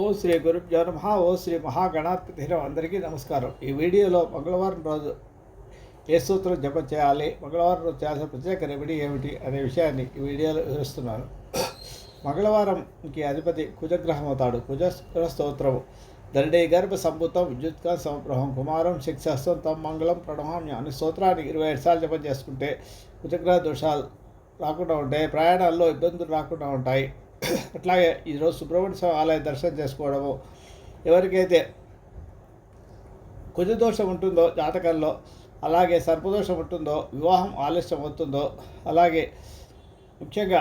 ఓ శ్రీ గురుభ్యో నమ ఓ శ్రీ మహాగణాధిపతి అందరికీ నమస్కారం. ఈ వీడియోలో మంగళవారం రోజు ఏ సూత్రం జపం చేయాలి మంగళవారం రోజు చేయాల్సిన ప్రత్యేక రెమెడీ ఏమిటి అనే విషయాన్ని ఈ వీడియోలో వివరిస్తున్నాను. మంగళవారంకి అధిపతి కుజగ్రహం అవుతాడు కుజ స్తోత్రము. దండే గర్భ సంభూతం విద్యుత్కా సంప్రహం కుమారం శిక్షస్తం తమ మంగళం ప్రణమామ్య అనే స్తోత్రానికి ఇరవై ఐదు సార్లు జపం చేసుకుంటే కుజగ్రహ దోషాలు రాకుండా ఉంటాయి ప్రయాణాల్లో ఇబ్బందులు రాకుండా ఉంటాయి. అట్లాగే ఈరోజు సుబ్రహ్మణ్య స్వామి ఆలయ దర్శనం చేసుకోవడము ఎవరికైతే కుజదోషం ఉంటుందో జాతకంలో అలాగే సర్పదోషం ఉంటుందో వివాహం ఆలస్యం అవుతుందో అలాగే ముఖ్యంగా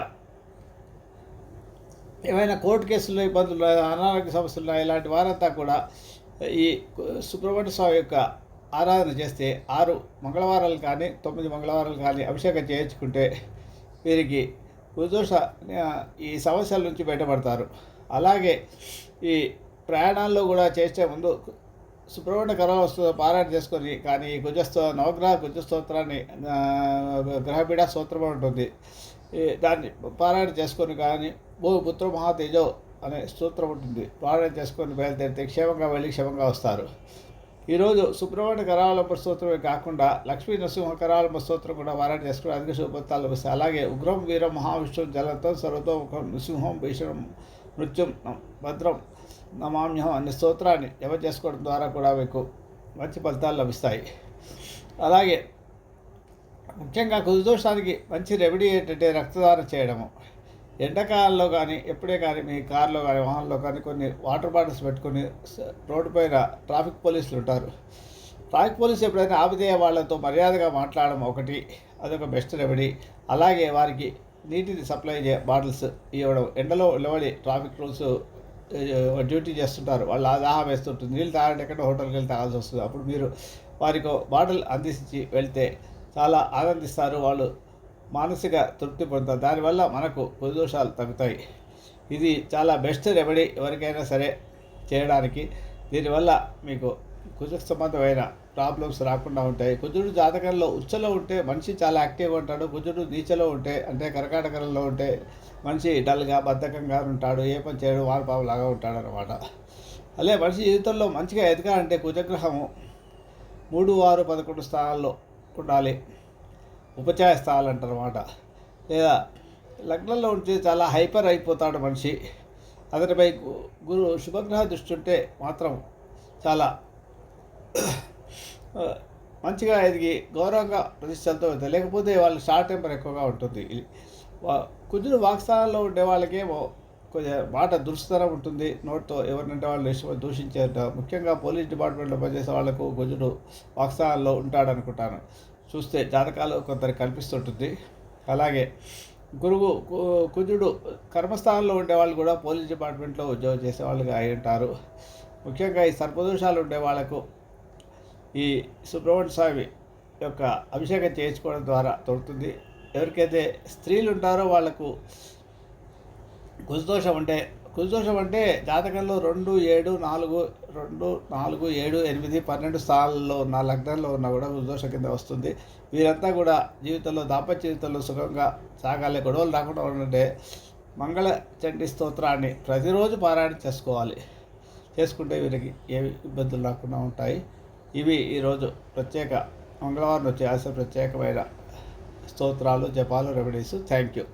ఏమైనా కోర్టు కేసుల్లో ఇబ్బందులు అనారోగ్య సమస్యలు ఉన్నాయి ఇలాంటి వారంతా కూడా ఈ సుబ్రహ్మణ్య స్వామి యొక్క ఆరాధన చేస్తే ఆరు మంగళవారాలు కానీ తొమ్మిది మంగళవారాలు కానీ అభిషేకం చేయించుకుంటే వీరికి కుదోష ఈ సమస్యల నుంచి బయటపడతారు. అలాగే ఈ ప్రయాణాల్లో కూడా చేసే ముందు సుబ్రహ్మణ్య కరవస్తు పారాయణ చేసుకొని కానీ ఈ కుజస్తో నవగ్రహ కుజస్తోత్రాన్ని గ్రహపీడ స్తోత్రం ఉంటుంది. దాన్ని పారాయణ చేసుకొని కానీ భూ పుత్ర మహాతేజో అనే సూత్రం ఉంటుంది. పారాయణ చేసుకొని బయలుదేరితే క్షేమంగా వెళ్ళి క్షేమంగా వస్తారు. ఈరోజు సుబ్రహ్మణ్య కరావలంబ స్తోత్రమే కాకుండా లక్ష్మీ నరసింహ కరావలంబ స్తోత్రం కూడా వారాన్ని చేసుకుని అధిక శుభత్తాలు లభిస్తాయి. అలాగే ఉగ్రం వీరం మహావిష్ణు జలంతం సర్వతోముఖం నృసింహం భీషణం నృత్యం భద్రం నమామ్యం అనే స్తోత్రాన్ని జప చేసుకోవడం ద్వారా కూడా మీకు మంచి ఫలితాలు లభిస్తాయి. అలాగే ముఖ్యంగా కుదుదోషానికి మంచి రెమెడీ ఏంటంటే రక్తదానం చేయడము. ఎండాకాలంలో కానీ ఎప్పుడే కానీ మీ కార్లో కానీ వాహనంలో కానీ కొన్ని వాటర్ బాటిల్స్ పెట్టుకొని రోడ్డు పైన ట్రాఫిక్ పోలీసులు ఉంటారు. ట్రాఫిక్ పోలీసు ఎప్పుడైనా ఆపితే వాళ్ళతో మర్యాదగా మాట్లాడడం ఒకటి అదొక బెస్ట్ రెమెడీ. అలాగే వారికి నీటిని సప్లై చే బాటిల్స్ ఇవ్వడం ఎండలో నిలబడి ట్రాఫిక్ రూల్స్ డ్యూటీ చేస్తుంటారు. వాళ్ళు దాహం వేస్తుంటుంది. నీళ్ళు తాగండి ఎక్కడ హోటల్కి వెళ్ళి తాగాల్సి వస్తుంది. అప్పుడు మీరు వారికి బాటిల్ అందించి వెళ్తే చాలా ఆనందిస్తారు. వాళ్ళు మానసిక తృప్తి పొందుతారు. దానివల్ల మనకు దోషాలు తగ్గుతాయి. ఇది చాలా బెస్ట్ రెమెడీ ఎవరికైనా సరే చేయడానికి. దీనివల్ల మీకు కుజ సంబంధమైన ప్రాబ్లమ్స్ రాకుండా ఉంటాయి. కుజుడు జాతకంలో ఉచ్చలో ఉంటే మనిషి చాలా యాక్టివ్గా ఉంటాడు. కుజుడు నీచలో ఉంటే అంటే కర్కాటకంలో ఉంటే మనిషి డల్గా బద్ధకంగా ఉంటాడు. ఏ పని చేయడం. వారపావులాగా ఉంటాడు అనమాట అదే మనిషి జీవితంలో మంచిగా ఎదగాలంటే కుజగ్రహము మూడు ఆరు పదకొండు స్థానాల్లో ఉండాలి. ఉపచాయ స్థాయిలు అంటారన్నమాట. లేదా లగ్నంలో ఉంటే చాలా హైపర్ అయిపోతాడు మనిషి. అతనిపై గురు శుభగ్రహ దృష్టి ఉంటే మాత్రం చాలా మంచిగా ఎదిగి గౌరవంగా ప్రతిష్టలతో వెళ్తారు లేకపోతే వాళ్ళు షార్ట్ టెంపర్ ఎక్కువగా ఉంటుంది. కుజుడు వాక్స్థానంలో ఉండే వాళ్ళకేమో కొంచెం మాట దురుస్తరం ఉంటుంది. నోట్తో ఎవరినంటే వాళ్ళు ఇష్టం ముఖ్యంగా పోలీస్ డిపార్ట్మెంట్లో పనిచేసే వాళ్ళకు గుజుడు వాక్స్థానంలో ఉంటాడనుకుంటాను. చూస్తే జాతకాలు కొందరు కనిపిస్తుంటుంది. అలాగే గురువు కుజుడు కర్మస్థానంలో ఉండేవాళ్ళు కూడా పోలీస్ డిపార్ట్మెంట్లో ఉద్యోగం చేసే వాళ్ళుగా అయి ఉంటారు. ముఖ్యంగా ఈ సర్పదోషాలు ఉండే వాళ్ళకు ఈ సుబ్రహ్మణ్య స్వామి యొక్క అభిషేకం చేయించుకోవడం ద్వారా దొరుకుతుంది ఎవరికైతే స్త్రీలు ఉంటారో వాళ్ళకు కుజదోషం ఉంటే కుజదోషం అంటే జాతకంలో రెండు ఏడు నాలుగు రెండు నాలుగు ఏడు ఎనిమిది పన్నెండు స్థానాల్లో ఉన్న లగ్నంలో ఉన్న కూడా కుజదోషం కింద వస్తుంది. వీరంతా కూడా జీవితంలో దాంపత్య జీవితంలో సుఖంగా సాగాలి. గొడవలు రాకుండా ఉండే మంగళ చండి స్తోత్రాన్ని ప్రతిరోజు పారాయణ చేసుకోవాలి. చేసుకుంటే వీరికి ఏ ఇబ్బందులు రాకుండా ఉంటాయి. ఇవి ఈరోజు ప్రత్యేక మంగళవారం చేయాల్సిన ప్రత్యేకమైన స్తోత్రాలు జపాలు రెమెడీస్. Thank you.